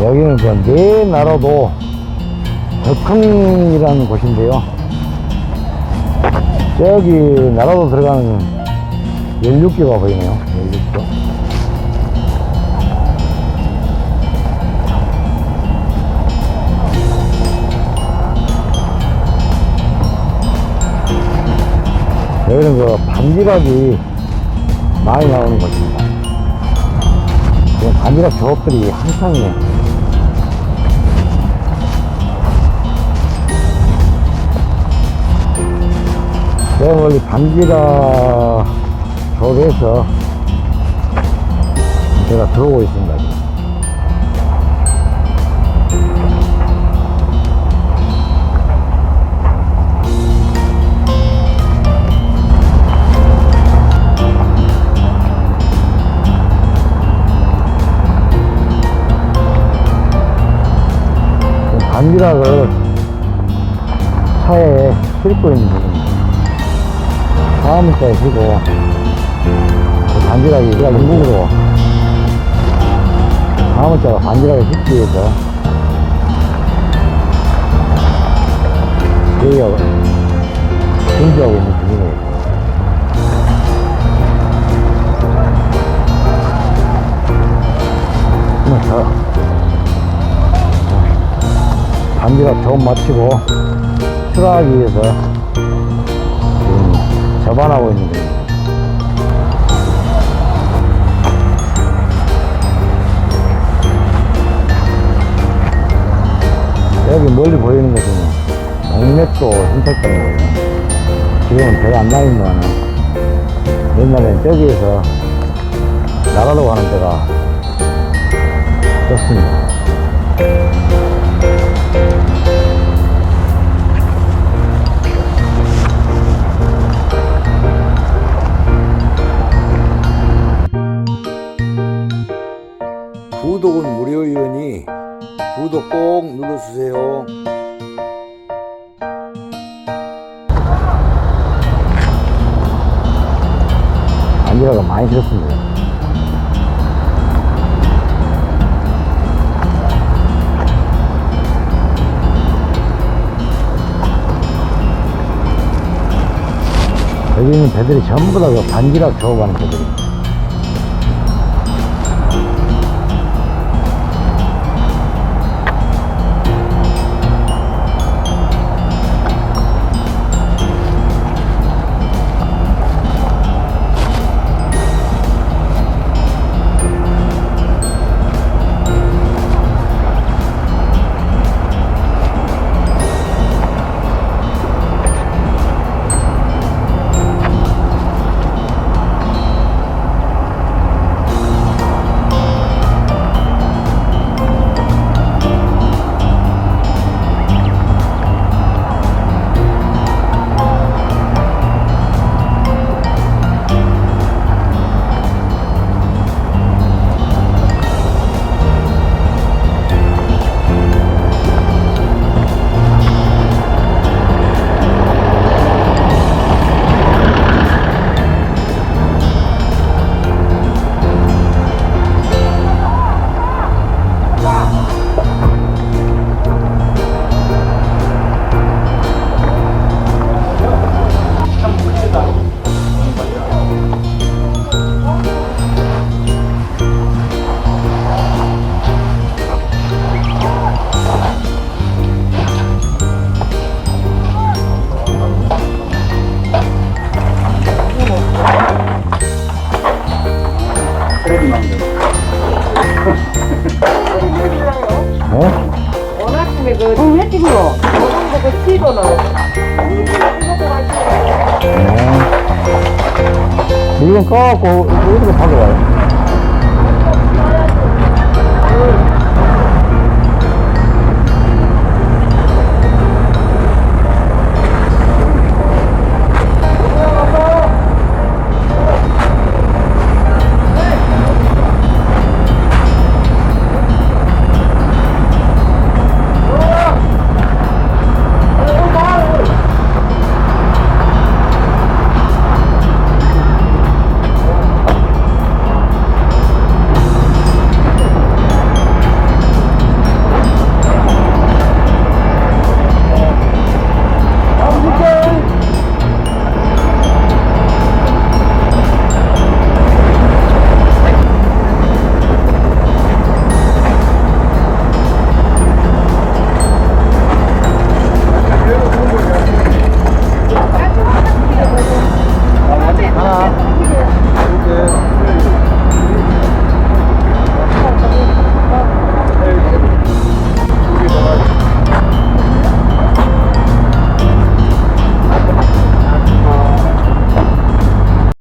여기는 그네 나라도 덕흥이라는 곳인데요. 저기 나라도 들어가는 16개가 보이네요. 16개. 여기는 그 반지락이 많이 나오는 곳입니다. 반지락 조업들이 한창이에 원래 반지락 조업에서 제가 들어오고 있습니다. 반지락을 차에 싣고 있는 중입니다. 화물차에 싣고 그 반지락이 우리가 영국으로. 화물차가 반지락을 싣기 위해서. 저희가 준비하고 있는 중이에요. 반지락 조금 마치고 출하하기 위해서 접안하고 있는 중입니다. 여기 멀리 보이는 것은 동맥도 순택강이고요. 지금은 배가 안 나있는 옛날엔 저기에서 나가러 가는 데가 좋습니다. 구독 꼭 눌러주세요. 반지락을 많이 실었습니다. 여기 있는 배들이 전부 다 그 반지락 조업하는 배들입니다. 원하시면 그 응, 해 찍어. 원하는 그 찍어는. 네. 물건 까갖고 어디로 가져와요?